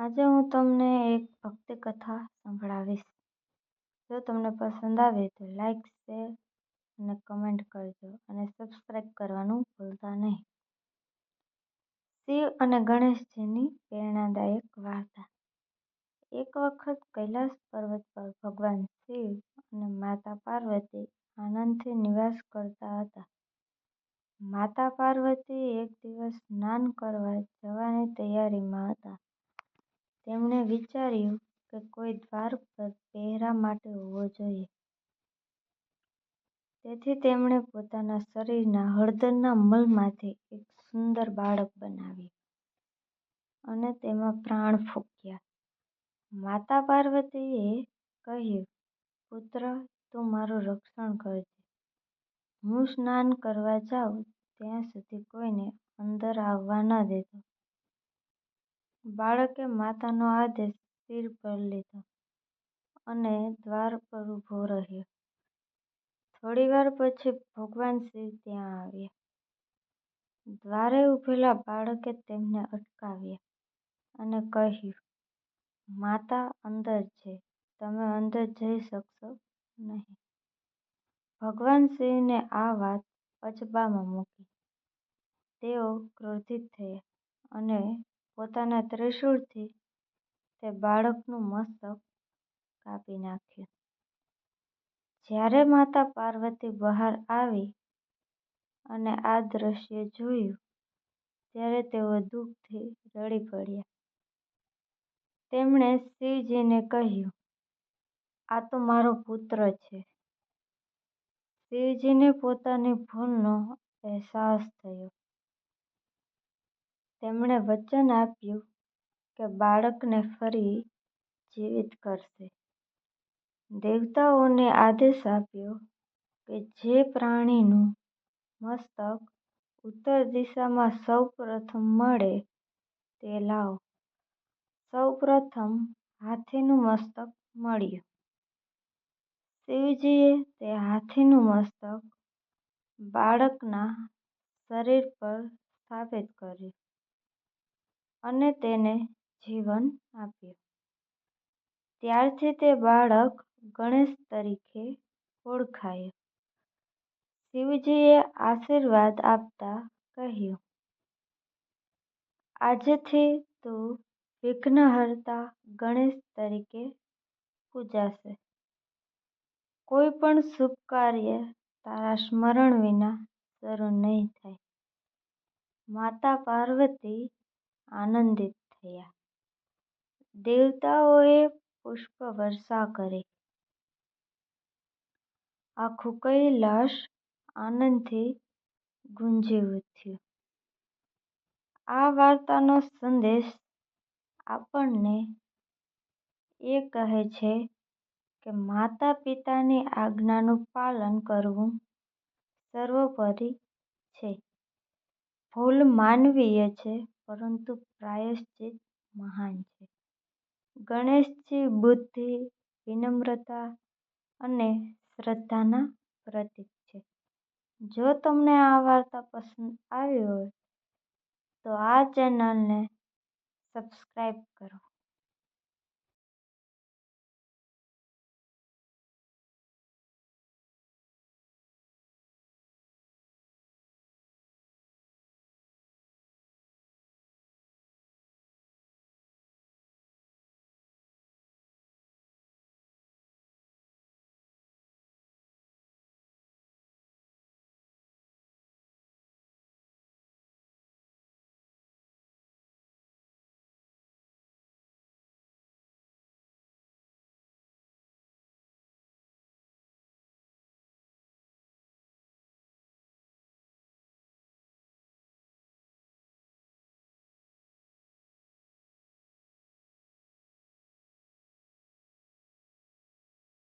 આજે હું તમને એક ભક્તિ કથા સંભળાવીશ. જો તમને પસંદ આવે તો લાઈક, શેર અને કમેન્ટ કરજો અને સબસ્ક્રાઈબ કરવાનું ભૂલતા નહીં. શિવ અને ગણેશજીની પ્રેરણાદાયક વાર્તા. એક વખત કૈલાસ પર્વત પર ભગવાન શિવ અને માતા પાર્વતી આનંદથી નિવાસ કરતા હતા. માતા પાર્વતી એક દિવસ સ્નાન કરવા જવાની તૈયારીમાં હતા. તેમણે વિચાર્યું કે કોઈ દ્વાર પર પહેરા માટે હોવો જોઈએ. તેથી તેમણે પોતાના શરીરના હળદરના મલમાંથી એક સુંદર બાળક બનાવ્યું અને તેમાં પ્રાણ ફૂંક્યા. માતા પાર્વતીએ કહ્યું, પુત્ર, તું મારું રક્ષણ કરજે. હું સ્નાન કરવા જાઉં ત્યાં સુધી કોઈને અંદર આવવા ન દેતો. બાળકે માતાનો આદેશ શિર પર લીધો અને દ્વાર પર ઊભો રહ્યો. થોડીવાર પછી ભગવાન શિવ ત્યાં આવ્યા. દ્વારે ઊભેલા બાળકે તેમને અટકાવ્યા અને કહ્યું, માતા અંદર છે, તમે અંદર જઈ શકશો નહીં. ભગવાન શિવને આ વાત અચબામાં મૂકી. તેઓ ક્રોધિત થયા અને પોતાના ત્રિશૂળથી તે બાળકનું મસ્તક કાપી નાખ્યું. જ્યારે માતા પાર્વતી બહાર આવી અને આ દૃશ્ય જોયું, ત્યારે તેઓ દુઃખથી રડી પડ્યા. તેમણે શિવજીને કહ્યું, આ તો મારો પુત્ર છે. શિવજીને પોતાની ભૂલનો અહેસાસ થયો. તેમણે વચન આપ્યું કે બાળકને ફરી જીવિત કરશે. દેવતાઓને આદેશ આપ્યો કે જે પ્રાણીનું મસ્તક ઉત્તર દિશામાં સૌ પ્રથમ મળે તે લાવો. સૌ પ્રથમ હાથીનું મસ્તક મળ્યું. શિવજીએ તે હાથીનું મસ્તક બાળકના શરીર પર સ્થાપિત કર્યું અને તેને જીવન આપ્યું. ત્યારથી તે બાળક ગણેશ તરીકે ઓળખાયો. શિવજીએ આશીર્વાદ આપતા કહ્યું, આજથી તું વિઘ્નહર્તા ગણેશ તરીકે પૂજાશે. કોઈ પણ શુભ કાર્ય તારા સ્મરણ વિના શરૂ નહીં થાય. માતા પાર્વતી આનંદિત થયા. દેવતાઓએ પુષ્પવર્ષા કરી. આખું કૈલાસ આનંદથી ગુંજી ઉઠ્યું. આ વાર્તાનો સંદેશ આપણને એ કહે છે કે માતા પિતાની આજ્ઞાનું પાલન કરવું સર્વોપરી છે. ભૂલ માનવીય છે પરંતુ પ્રાયશ્ચિત મહાન છે. ગણેશજી બુદ્ધિ, વિનમ્રતા અને શ્રદ્ધાના પ્રતીક છે. જો તમને આ વાર્તા પસંદ આવી હોય તો આ ચેનલને સબસ્ક્રાઈબ કરો.